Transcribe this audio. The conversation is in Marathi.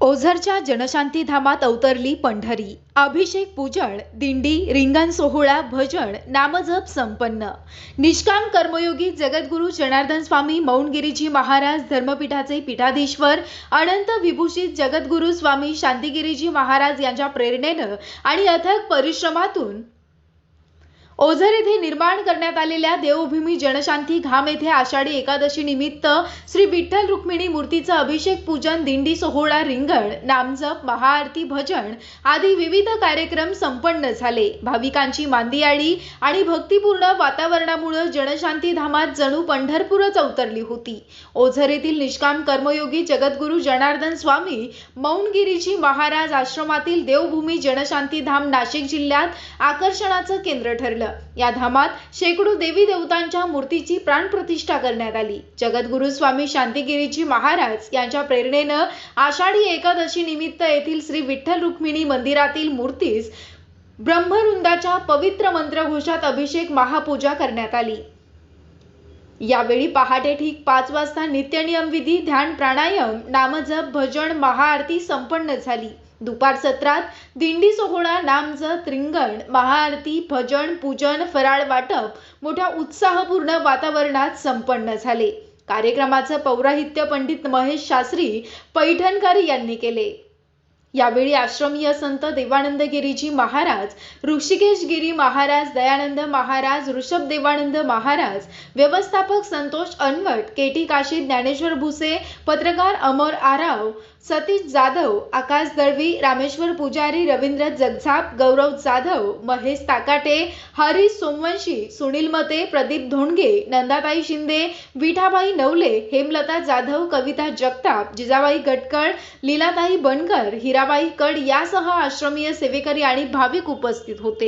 ओझरच्या जनशांती धामात अवतरली पंढरी. अभिषेक पूजन दिंडी रिंगण सोहळा भजन नामजप संपन्न. निष्काम कर्मयोगी जगद्गुरू जनार्दन स्वामी मौनगिरीजी महाराज धर्मपीठाचे पीठाधीश्वर अनंत विभूषित जगद्गुरू स्वामी शांतिगिरीजी महाराज यांच्या प्रेरणेनं आणि अथक परिश्रमातून ओझर येथे निर्माण करण्यात आलेल्या देवभूमी जनशांती घाम येथे आषाढी एकादशी निमित्त श्री विठ्ठल रुक्मिणी मूर्तीचं अभिषेक पूजन दिंडी सोहळा रिंगण नामजप महाआरती भजन आदी विविध कार्यक्रम संपन्न झाले. भाविकांची मांदियाळी आणि भक्तिपूर्ण वातावरणामुळे जनशांती धामात जणू पंढरपूरच अवतरली होती. ओझर येथील निष्काम कर्मयोगी जगद्गुरू जनार्दन स्वामी मौनगिरीजी महाराज आश्रमातील देवभूमी जनशांती धाम नाशिक जिल्ह्यात आकर्षणाचं केंद्र ठरलं. या धामात शेकडो देवी देवतांच्या मूर्तीची प्राणप्रतिष्ठा करण्यात आली. जगद्गुरु स्वामी शांतिगिरीजी महाराज यांच्या प्रेरणेनं आषाढी एकादशी निमित्त येथील श्री विठ्ठल रुक्मिणी मंदिरातील मूर्तीस ब्रह्मरुंदाच्या पवित्र मंत्रघोषात अभिषेक महापूजा करण्यात आली. यावेळी पहाटे ठीक पाच वाजता नित्यनियम विधी ध्यान प्राणायाम नामजप भजन महाआरती संपन्न झाली. दुपार सत्रात दिंडी सोहळा नामजत रिंगण महाआरती भजन पूजन फराळ वाटप मोठ्या उत्साहपूर्ण वातावरणात संपन्न झाले. कार्यक्रमाचं पौराहित्य पंडित महेश शास्त्री पैठणकर यांनी केले. यावेळी आश्रमीय संत देवानंद गिरीजी महाराज ऋषिकेश गिरी महाराज दयानंद महाराज ऋषभ देवानंद महाराज व्यवस्थापक संतोष अनवट केटी काशी ज्ञानेश्वर भुसे पत्रकार अमर आराव सतीश जाधव आकाश दळवी रामेश्वर पुजारी रवींद्र जगझाप गौरव जाधव महेश ताकाटे हरीश सोमवंशी सुनील मते प्रदीप धोंडगे नंदाताई शिंदे विठाबाई नवले हेमलता जाधव कविता जगताप जिजाबाई गटकळ लीलाताई बनकर हिरा मीराबाई कड यासह आश्रमीय सेवेकरी आणि भाविक उपस्थित होते.